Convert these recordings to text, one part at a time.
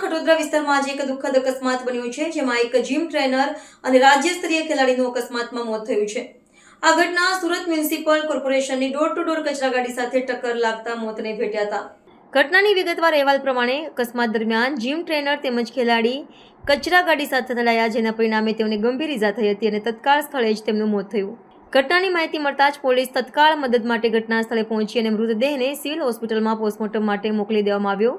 ખટોદરા વિસ્તારમાં આજે એક દુઃખદ અકસ્માત બન્યો છે, જેમાં એક જીમ ટ્રેનર અને રાજ્ય સ્તરીય ખેલાડીનું અકસ્માતમાં મોત થયું છે. આ ઘટના સુરત મ્યુનિસિપલ કોર્પોરેશનની ડોર ટુ ડોર કચરા ગાડી સાથે ટક્કર લાગતા મોતને ભેટ્યા હતા. ઘટનાની વિગતવાર અહેવાલ પ્રમાણે અકસ્માત દરમિયાન જીમ ટ્રેનર તેમજ ખેલાડી કચરા ગાડી સાથે અથડાયા જેના પરિણામે તેઓને ગંભીર ઇજા થઈ હતી અને તત્કાળ સ્થળે જ તેમનું મોત થયું. ઘટનાની માહિતી મળતા જ પોલીસ તત્કાળ મદદ માટે ઘટના સ્થળે પહોંચી અને મૃતદેહને સિવિલ હોસ્પિટલમાં પોસ્ટમોર્ટમ માટે મોકલી દેવામાં આવ્યો.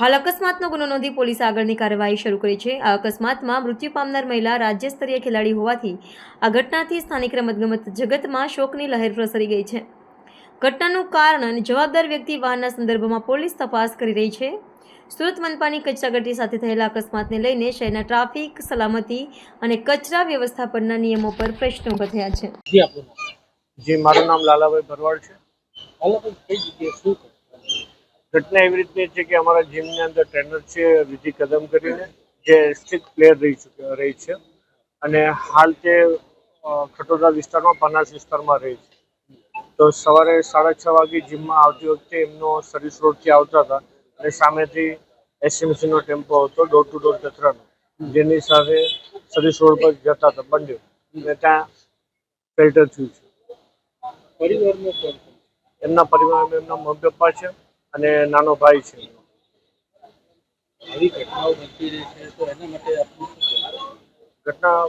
હાલ અકસ્માતનો ગુનો નોંધી પોલીસ આગળની કાર્યવાહી શરૂ કરી છે. આ અકસ્માતમાં મૃત્યુ પામનાર મહિલા રાજ્ય સ્તરીય ખેલાડી હોવાથી આ ઘટનાથી સ્થાનિક રમતગમત જગતમાં શોકની લહેર પ્રસરી ગઈ છે. ઘટનાનું કારણ અને જવાબદાર વ્યક્તિ વાહનના સંદર્ભમાં પોલીસ તપાસ કરી રહી છે. સુરત મનપાની કચરાગટી સાથે થયેલા અકસ્માતને લઈને શહેરના ટ્રાફિક સલામતી અને કચરા વ્યવસ્થાપનના નિયમો પર પ્રશ્નો ઊભા થયા છે. જી મારું નામ લાલાભાઈ ભરવાડ છે. લાલાભાઈ કઈ જગ્યાએ શું? ઘટના એવી રીતની છે કે અમારા જીમની અંદર ટ્રેનર છે વિધિ કદમ કરીને જે સ્થિત પ્લેયર રહી ચૂકી રહી છે. અને હાલ તે ખટોદા વિસ્તારમાં પનાસ વિસ્તારમાં રહે છે. તો સવારે સાડા છ વાગે જીમમાં આવતી વખતે એમનો સર્વિસ રોડથી આવતા હતા અને સામેથી એસએમસીનો ટેમ્પો હતો ડોર ટુ ડોર કચરાનો જેની સાથે સર્વિસ રોડ પર જતા હતા બંને. અને ત્યાં ફિલ્ટર થયું છે. કોણ? એમના પરિવારમાં એમના મમ્મી પપ્પા છે. અને નાનો ભાઈ છે? ઘટના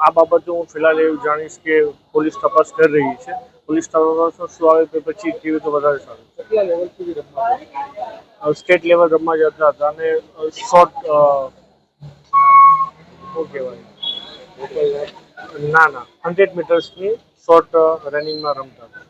આ બાબતે હું ફિલહાલ એવું જાણીશ કે પોલીસ તપાસ કરી રહી છે. પોલીસ તપાસ શું આવે તે પછી કેવી તો વધારે સારું સ્ટેટ લેવલ રમવા જતા હતા અને શોર્ટ શું કહેવાય? ના ના હંડ્રેડ મીટર્સની શોર્ટ રનિંગમાં રમતા હતા.